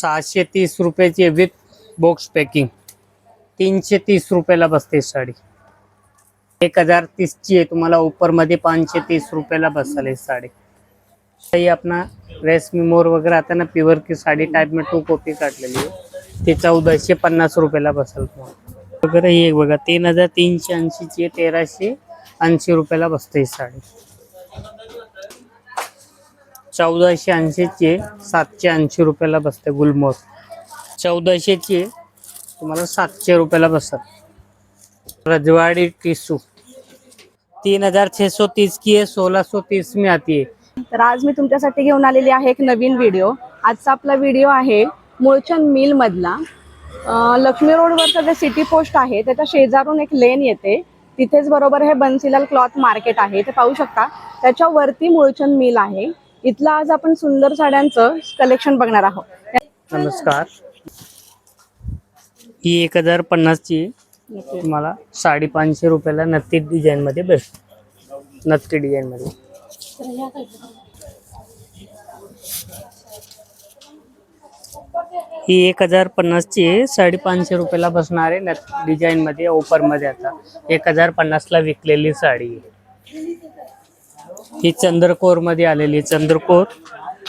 सहाशे तीस रुपयाची विथ बॉक्स पॅकिंग तीनशे तीस रुपयाला बसते साडी. एक हजार तीसची आहे तुम्हाला उपरमध्ये पाचशे तीस रुपयाला बसाल ही साडी. ही अपना रेशमी मोर वगैरे आता ना प्युअर की साडी टाईप मी टू कॉपी काढलेली आहे. ती चौदाशे पन्नास रुपयाला बसाल तुम्हाला. वगैरे ही एक बघा तीन हजार तीनशे ऐंशीची आहे तेराशे ऐंशी रुपयाला बसते ही साडी. चौदाशे ऐंशीची आहे सातशे ऐंशी रुपयाला बसते गुलमोर. चौदाशेची तुम्हाला सातशे रुपयाला बसतात. रजवाड़ी टिसू. तीन हजार छेसो तीस की आहे सोलह तीस में आती है तर आज मी तुमच्यासाठी घेऊन आलेली आहे एक नवीन व्हिडिओ. आजचा आपला व्हिडिओ आहे मुळचंद मिल मधला. अं, लक्ष्मी रोडवरचं जे सिटी पोस्ट आहे त्याच्या शेजारून एक लेन येते. तिथेच बरोबर हे बन्सीलाल क्लॉथ मार्केट आहे. ते पाहू शकता. त्याच्यावरती मूळचंद मुळचंद मिल आहे. इथलं आज आपण सुंदर साड्यांचं कलेक्शन बघणार आहोत. नमस्कार. ही एक हजार पन्नासची आहे. तुम्हाला साडेपाचशे रुपयाला नत्ती डिझाईनमध्ये भेट नत्ती डिझाईनमध्ये ही एक हजार पन्नासची आहे साडेपाचशे रुपयाला बसणार आहे मध्ये ओपरमध्ये आता. एक हजार पन्नासला विकलेली साडी. आहे ही चंद्रकोरमध्ये आलेली आहे. चंद्रकोर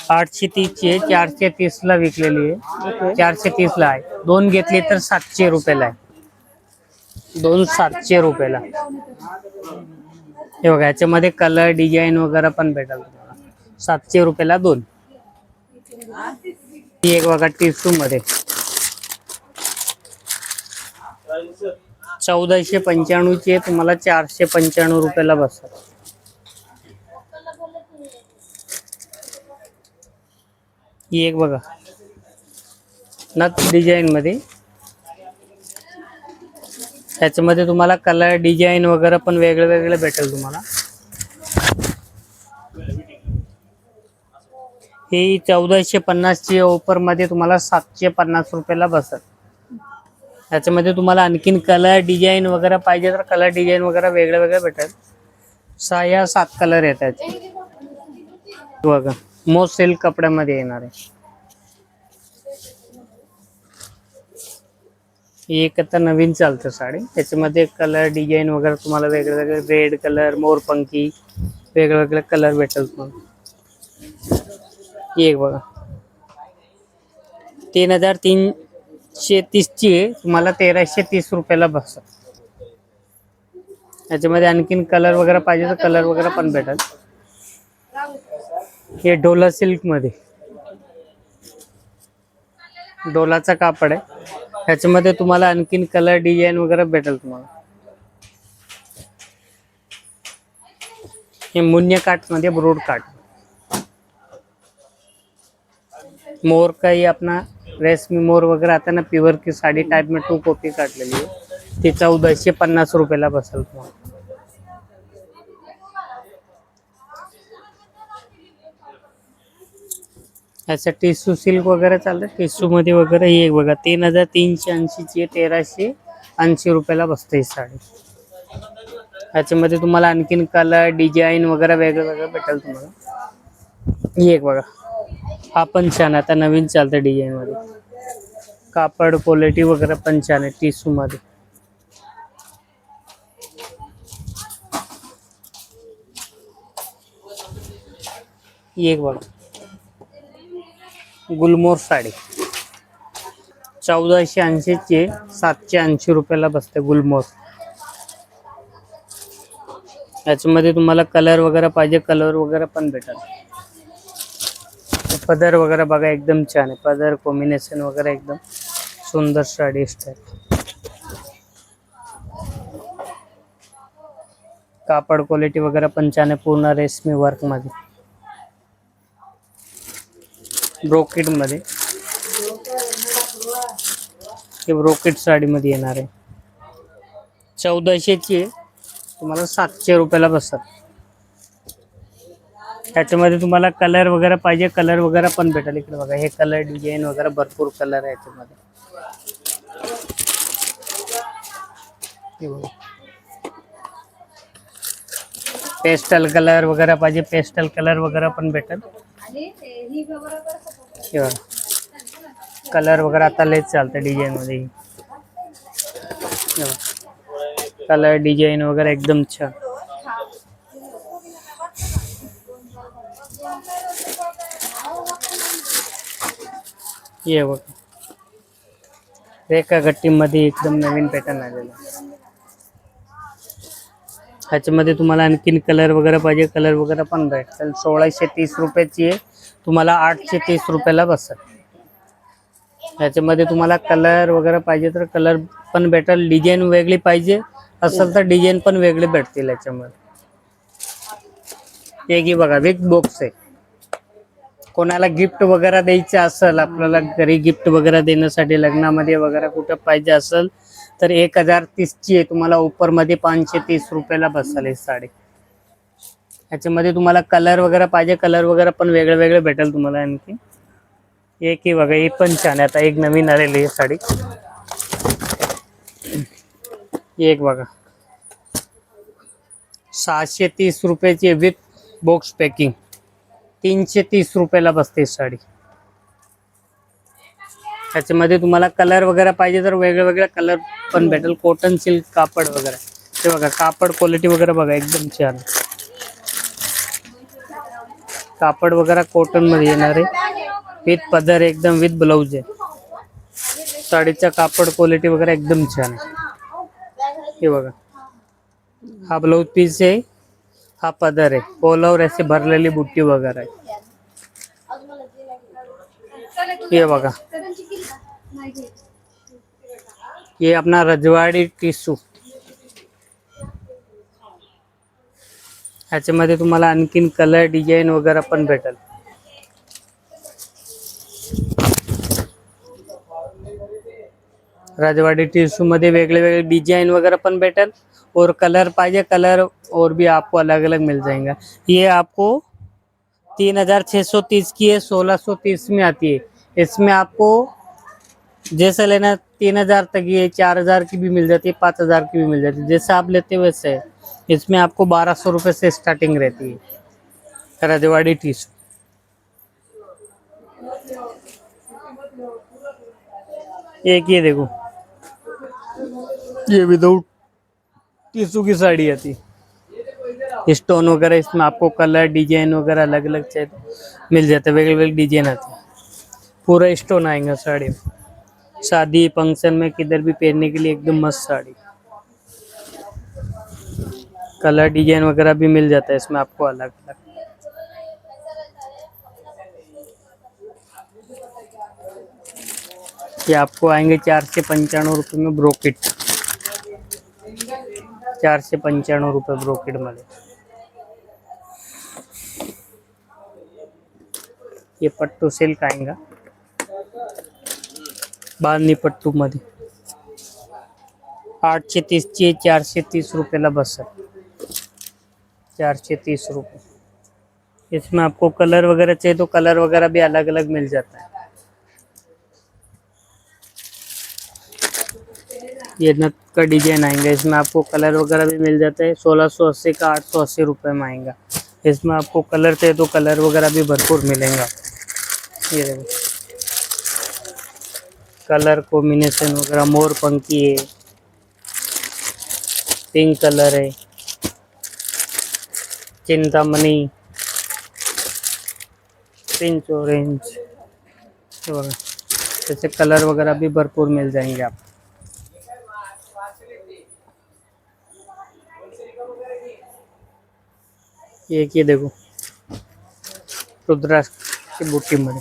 आठशे तीसची आहे. चारशे तीसला विकलेली आहे. चारशे तीसला आहे. दोन घेतली तर सातशे रुपयाला आहे. दोन सातशे रुपयाला. हे बघा याच्यामध्ये कलर डिझाईन वगैरे पण भेटेल तुम्हाला. सातशे रुपयाला दोन. ही एक बघा टिश्यू मध्ये. चौदाशे पंच्याण्णवची आहे. तुम्हाला चारशे पंच्याण्णव रुपयाला बसतात. ही एक बघा. नथ डिझाईन मध्ये. त्याच्यामध्ये तुम्हाला कलर डिझाईन वगैरे पण वेगळे वेगळे भेटेल तुम्हाला. ही चौदाशे पन्नासची ऑफरमध्ये तुम्हाला सातशे पन्नास रुपयाला बसत त्याच्यामध्ये तुम्हाला आणखीन कलर डिझाईन वगैरे पाहिजे तर कलर डिझाईन वगैरे वेगळे वेगळे भेटेल. सहा या सात कलर येतात. बघा. मो सिल्क कपड्यामध्ये येणार आहे. ही एक आता नवीन चालतं साडी. त्याच्यामध्ये कलर डिझाईन वगैरे तुम्हाला वेगळे वेगळे रेड कलर मोरपंखी वेगळे वेगळे कलर भेटेल तुम्हाला. ही एक बघा. तीन हजार तीनशे तीसची आहे. तुम्हाला तेराशे तीस रुपयाला बसत. याच्यामध्ये आणखीन कलर वगैरे पाहिजे तर कलर वगैरे पण भेटेल. हे डोला सिल्कमध्ये. डोलाचा कापड आहे. ह्याच्यामध्ये तुम्हाला आणखीन कलर डिझाईन वगैरे भेटेल तुम्हाला. हे मुन्य काठमध्ये ब्रोड काठ. मोर काही आपला रेशमी मोर वगैरे आता ना प्युअर की साडी टाइप में टू कॉपी काढलेली आहे. ती चौदाशे पन्नास रुपयाला बसेल तुम्हाला. अच्छा टिश्यू सिल्क वगैरे चालतं टिश्यू मध्ये वगैरे हे एक बघा तीन हजार तीनशे ऐंशीची आहे तेराशे ऐंशी रुपयाला बसते ही साडी. ह्याच्यामध्ये तुम्हाला आणखीन कलर डिझाईन वगैरे वेगळं वेगळं भेटेल तुम्हाला. ही एक बघा. हा पण छान आहे, आता नवीन चालतं डिझाईन मध्ये. कापड क्वालिटी वगैरे पण छान आहे टिश्यू मध्ये ही एक बघा. गुलमोर साडी. चौदाशे ऐंशीचे सातशे ऐंशी रुपयाला बसते गुलमोर. याच्यामध्ये तुम्हाला कलर वगैरे पाहिजे कलर वगैरे पण भेटेल. पदर वगैरे बघा एकदम छान आहे. पदर कॉम्बिनेशन वगैरे एकदम सुंदर साडी स्टाईल कापड क्वालिटी वगैरे पण छान आहे पूर्ण रेशमी वर्क ब्रोकेटमध्ये. मध्ये हे ब्रोकेट साडी मध्ये येणार आहे. चौदाशेची तुम्हाला सातशे रुपयाला बसतात. त्याच्यामध्ये तुम्हाला कलर वगैरे पाहिजे कलर वगैरे पण भेटेल इकडे बघा. हे कलर डिझाईन वगैरे भरपूर कलर आहे याच्यामध्ये. पेस्टल कलर वगैरे पाहिजे पेस्टल कलर वगैरे पण भेटेल. हे बघा. कलर वगैरे आता लयच चालतं डिझाईन मध्ये. कलर डिझाईन वगैरे एकदम छान. ये बघ. रेखा गट्टीमध्ये एकदम नवीन पॅटर्न आलेला ह्याच्यामध्ये तुम्हाला आणखीन कलर वगैरे पाहिजे. कलर वगैरे पण भेटेल सोळाशे तीस रुपयाची आहे. तुम्हाला आठशे तीस रुपयाला बसेल. ह्याच्यामध्ये तुम्हाला कलर वगैरे पाहिजे तर कलर पण भेटेल. डिझाईन वेगळी पाहिजे असेल तर डिझाईन पण वेगळी भेटतील याच्यामध्ये एक ही बघा विथ बॉक्स आहे. कोणाला गिफ्ट वगैरे द्यायचं असेल आपल्याला घरी गिफ्ट वगैरे देण्यासाठी लग्नामध्ये वगैरे कुठं पाहिजे असेल तर एक हजार तीसची आहे. तुम्हाला उपरमध्ये पाचशे तीस रुपयाला बसेल ही साडी. ह्याच्यामध्ये तुम्हाला कलर वगैरे पाहिजे. कलर वगैरे पण वेगळे वेगळे भेटेल तुम्हाला आणखी. एक ही बघा ही पण छान आहे. आता एक नवीन आलेली आहे साडी. एक बघा. सहाशे तीस रुपयाची विथ बॉक्स पॅकिंग. तीनशे तीस रुपयाला बसते साडी. त्याच्यामध्ये तुम्हाला कलर वगैरे पाहिजे तर वेगळे वेगळे कलर पण भेटेल. कॉटन सिल्क कापड वगैरे. ते बघा कापड क्वालिटी वगैरे बघा एकदम छान. कापड वगैरे कॉटनमध्ये येणार आहे. विथ पदर एकदम विथ ब्लाऊज आहे. साडीचा कापड क्वालिटी वगैरे एकदम छान आहे. हे बघा. हा ब्लाऊज पीस आहे. हा पदर आहे. पोलावर असे भरलेली बुट्टी वगैरे आहे. ये बघा ये अपना रजवाडी टिशू ह्याच्यामध्ये तुम्हाला आणखीन कलर डिझाईन वगैरे पण भेटेल. राजवाड़ी टिश्यू मध्ये वेगळे वेगळे डिज़ाइन वगैरह पण भेटल. और कलर पाइए कलर और भी आपको अलग अलग मिल जाएगा. ये आपको तीन हज़ार छः सौ तीस की है, सोलह सौ तीस में आती है. इसमें आपको जैसा लेना तीन हज़ार तक ये चार हज़ार की भी मिल जाती है पाँच हज़ार की भी मिल जाती है। जैसे आप लेते हो वैसे इसमें आपको बारह सौ रुपये से स्टार्टिंग रहती है। रजवाड़ी टिश्यू एक ये देखो। ये विदाउट टिश्यू की साड़ी आती। है स्टोन वगैरह इसमें आपको कलर डिज़ाइन वगैरह अलग अलग चाहिए मिल जाते हैं वेगळे वेगळे डिज़ाइन आते हैं। पूरा स्टोन आएगा साड़ी शादी फ़ंक्शन में किधर भी पहनने के लिए एकदम मस्त साड़ी। कलर डिज़ाइन वगैरह भी मिल जाता है इसमें आपको अलग अलग ये आपको आएँगे चार से पंचानवे रुपये में ब्रोकेट चार से पंचानवे रुपये ब्रोकेट मिले। ये पट्टू सिल्क आएगा। बांधणी पट्टू मध्ये. आठशे तीसची चारशे तीस रुपयाला बसेल चारशे तीस रुपये. इसमें आपको कलर वगैरह चाहिए तो कलर वगैरह भी अलग अलग मिल जाता है. ये नथ का डिज़ाइन आएँगे. इसमें आपको कलर वगैरह भी मिल जाता है. सोलह सौ अस्सी का आठ सौ अस्सी रुपये में आएगा. इसमें आपको कलर चाहिए तो कलर वगैरह भी भरपूर मिलेगा. ये देखो कलर कॉम्बिनेशन वगैरह, मोर पंखी है, पिंक कलर है, चिंतामणि, पिंच ऑरेंज ये त्याचे कलर वगैरह भी भरपूर मिल जाएँगे आप। एक ये देखो, रुद्राक्ष की बूटी में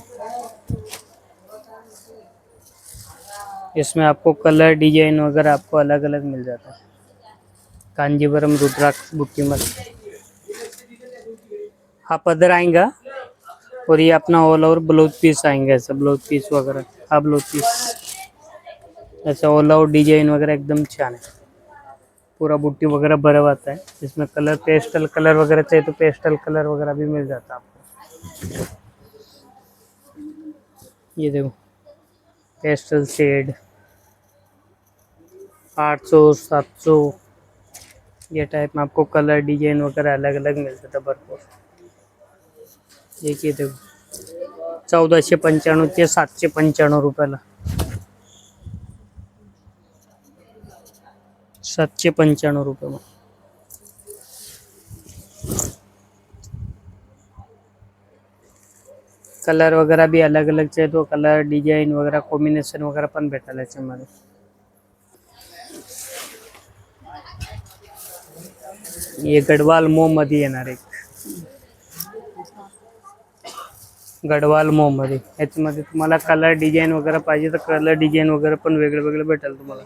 इसमें आपको कलर, डिज़ाइन वगैरह आपको अलग अलग मिल जाता है। कांजीवरम, रुद्राक्ष बुट्टी में हा पदर आएगा और ये अपना ऑल ओवर ब्लाउज पीस आएँगे, ऐसा ब्लाउज पीस वगैरह हा ब्लाउज पीस ऐसा ऑल ओवर डिज़ाइन वगैरह एकदम छान है। पूरा बुट्टी वगैरह भरा हुआ है। इसमें कलर पेस्टल कलर वगैरह चाहिए तो पेस्टल कलर वगैरह भी मिल जाता है आपको। ये देखो पेस्टल शेड आठ सौ सात सौ ये टाइप में आपको कलर डिजाइन वगैरह अलग अलग मिल जाता है भरपूर। एक ये देखो चौदाशे पंच्याण्णव ते सातशे पंच्याण्णव रुपयाला सातशे पंच्याण्णव रुपये मग. कलर वगैरह भी अलग अलग चाहिए तो कलर डिजाइन वगैरह कॉम्बिनेशन वगैरह पण भेटेल याच्यामध्ये हे गडवाल मो मध्ये येणार एक. गडवाल मो मध्ये याच्यामध्ये तुम्हाला कलर डिझाईन वगैरे पाहिजे तर कलर डिझाईन वगैरे पण वेगळे वेगळे भेटेल तुम्हाला.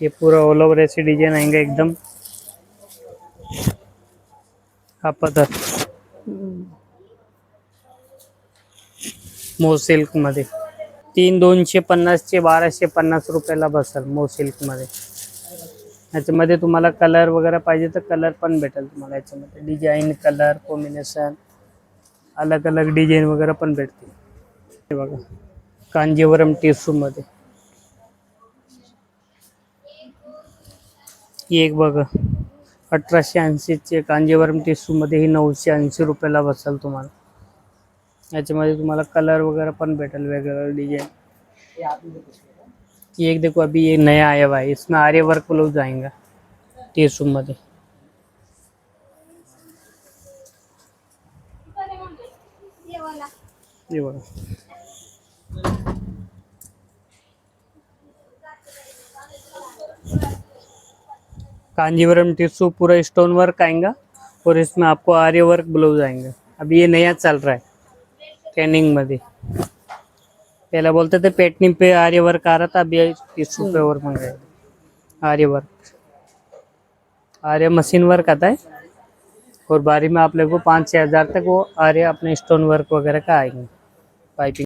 ये पूरा ऑल ओवर ऐसे डिजाइन आएंगे एकदम? हा पदर मो सिल्कमध्ये. तीन दोनशे पन्नासचे बाराशे पन्नास रुपयाला बसेल मो सिल्कमध्ये याच्यामध्ये तुम्हाला कलर वगैरे पाहिजे तर कलर पण भेटेल तुम्हाला याच्यामध्ये. डिझाईन कलर कॉम्बिनेशन अलग अलग डिझाईन वगैरे पण भेटते हे बघा कांजीवरम टिश्यूमध्ये एक बघा अठराशे ऐंशीचे कांजीवरम टिशूमध्ये ही नऊशे ऐंशी रुपयाला बसेल तुम्हाला. याच्यामध्ये तुम्हाला कलर वगैरह पण भेटेल वेगवेगळे डिजाइन ये एक देखो अभी ये नया आया हुआ है इसमें आर्य वर्क ब्लाउज आएगा टिश्यू मध्ये. ये बघा. कांजीवरम टिशू पूरा स्टोन वर्क आएगा और इसमें आपको आर्य वर्क ब्लाउज आएंगे अभी ये नया चल रहा है. ट्रेनिंगमध्ये पहले बोलते थे पेटनी पे आर्य वर्क आ रहा था अभी टिश्यू पे वर्क मंगाया आर्य वर्क आर्य मशीन वर्क आता है और बारी में आप लोगों को पाँच छः हज़ार तक वो आर्य अपने स्टोन वर्क वगैरह का आएंगे. पाइपिंग